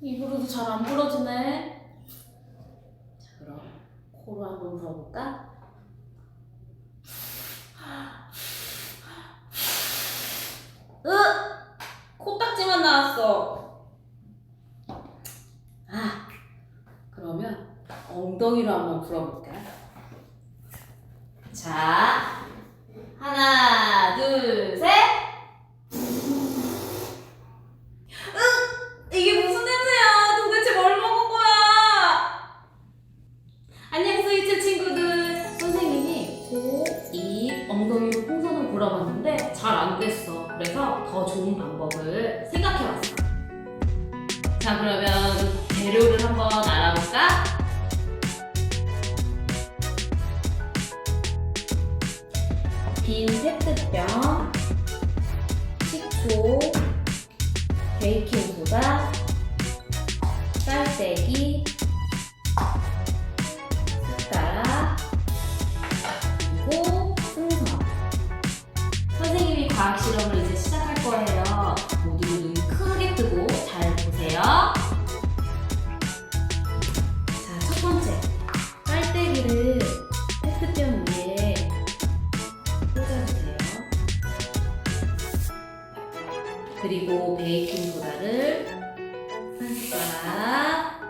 입으로도 잘안 불어지네. 자, 그럼 코로 한번 불어볼까? 으! 코딱지만 나왔어. 아, 그러면 엉덩이로 한번 불어볼까? 자, 하나, 둘, 셋. 이게 무슨 냄새야? 도대체 뭘 먹은 거야? 안녕 스위트 친구들. 선생님이 코, 입, 엉덩이로 풍선을 불어봤는데 잘 안 됐어. 그래서 더 좋은 방법을 생각해봤어. 자 그러면 재료를 한번 알아볼까? 빈 페트병, 식초, 베이킹소다, 쌀떼기, 그리고 베이킹 소다를 한 숟가락,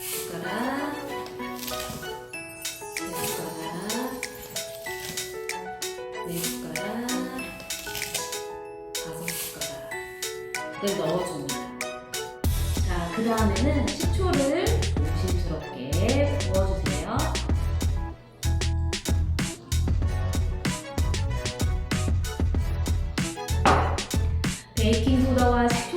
숟가락, 네 숟가락, 네 숟가락, 다섯 숟가락을 넣어줍니다. 자, 그 다음에는 식초를 조심스럽게 부어주세요. 베이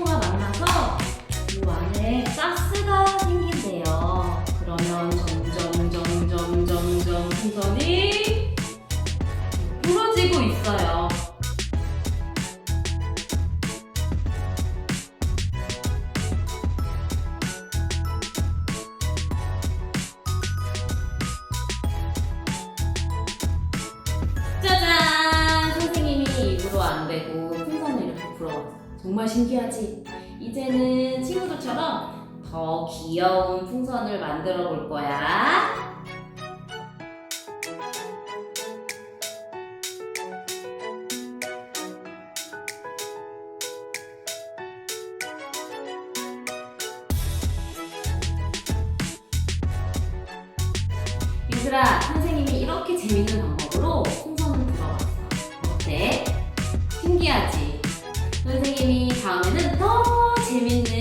정말 신기하지? 이제는 친구들처럼 더 귀여운 풍선을 만들어 볼 거야. 얘들아, 선생님이 이렇게 재밌는 방법으로 풍선을 불어봤어. 어때? 신기하지? 선생님이 다음에는 더 재밌는